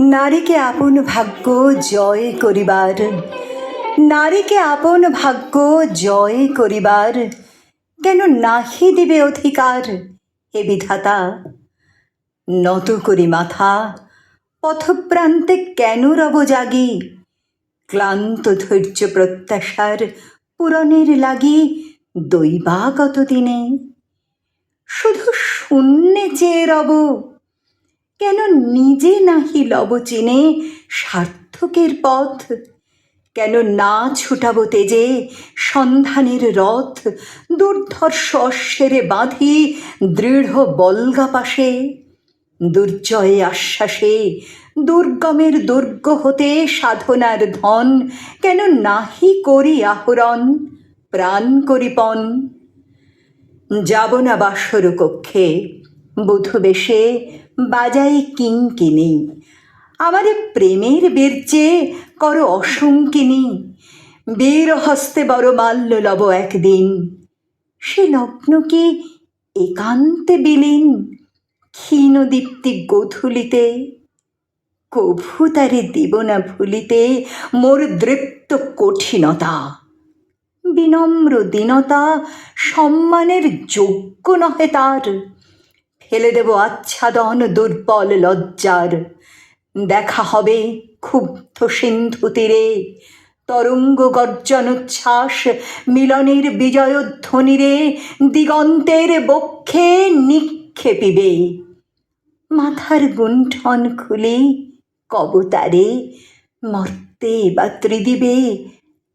নারীকে আপন ভাগ্য জয় করিবার। নারীকে আপন ভাগ্য জয় করিবার। কেন নাহি দিবে অধিকার হে বিধাতা? নত করি মাথা, পথপ্রান্তে কেন রব জাগি? ক্লান্ত ধৈর্য প্রত্যাশার পূরণের লাগি দৈবা কতদিনে শুধু শূন্যে চেয়ে রব কেন নিজে নাহি লব চিনে সার্থকের পথ? কেন না ছুটাবো তেজে সন্ধানের রথ? দুর্ধর্ষ অশ্বেরে বাঁধি দৃঢ় বলগা পাশে। দুর্জয়ে আশ্বাসে দুর্গমের দুর্গ হতে সাধনার ধন। কেন নাহি করি আহরণ, প্রাণ করিপন যাব না বাসর কক্ষে, বধূ বাজাই কিঙ্কিনি আমারে প্রেমের বেরচে কর অসংকিনী বীর হস্তে বড় মাল্য লব একদিন। সে লগ্ন কি একান্তে বিলীন। ক্ষীণ দীপ্তি গোধূলিতে। কভু তারে দিব না ভুলিতে মোর দৃপ্ত কঠিনতা। বিনম্র দীনতা সম্মানের যোগ্য নহে তার। ফেলে দেব আচ্ছাদন দুর্বল লজ্জার। দেখা হবে ক্ষুব্ধ সিন্ধু তীরে। তরঙ্গ গর্জনোচ্ছ্বাস মিলনের বিজয়ধ্বনিরে দিগন্তের বক্ষে নিক্ষেপিবে। মাথার গুণ্ঠন খুলে কবতারে মর্তে বা ত্রিদিবে।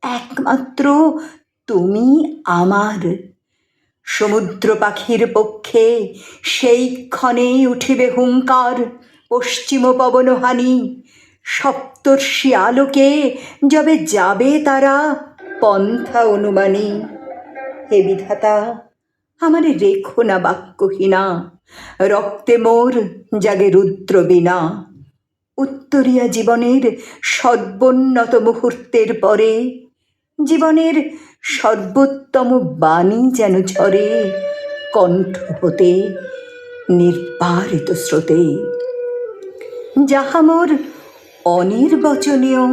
একমাত্র তুমি আমার সমুদ্র পাখির পক্ষে সেই ক্ষণে উঠিবে হুঙ্কার, পশ্চিম পবনহানি। সপ্তর্ষি আলোকে যবে যাবে তারা, পন্থা অনুমানী। হে বিধাতা, আমার রেখো না বাক্যহীনা, রক্তে মোর জাগে রুদ্র বিনা উত্তরিয়া জীবনের সর্বোন্নত মুহূর্তের পরে জীবনের সর্বোত্তম বাণী যেন ঝরে কণ্ঠ হতে নির্বারিত স্রোতে। যাহা মোর অনির্বচনীয়,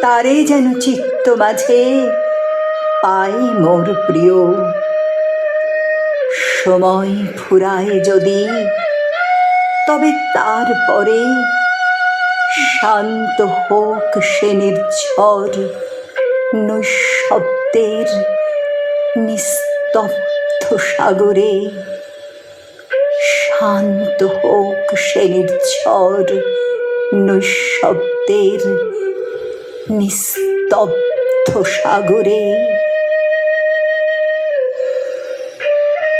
তারে যেন চিত্ত মাঝে পাই মোর প্রিয়। সময় ফুরায় যদি, তবে তারপরে শান্ত হোক সে নির্ঝর নৈশব্দের নিস্তব্ধ সাগরে শান্ত হোক সে নির্ঝর নৈশব্দের নিস্তব্ধ সাগরে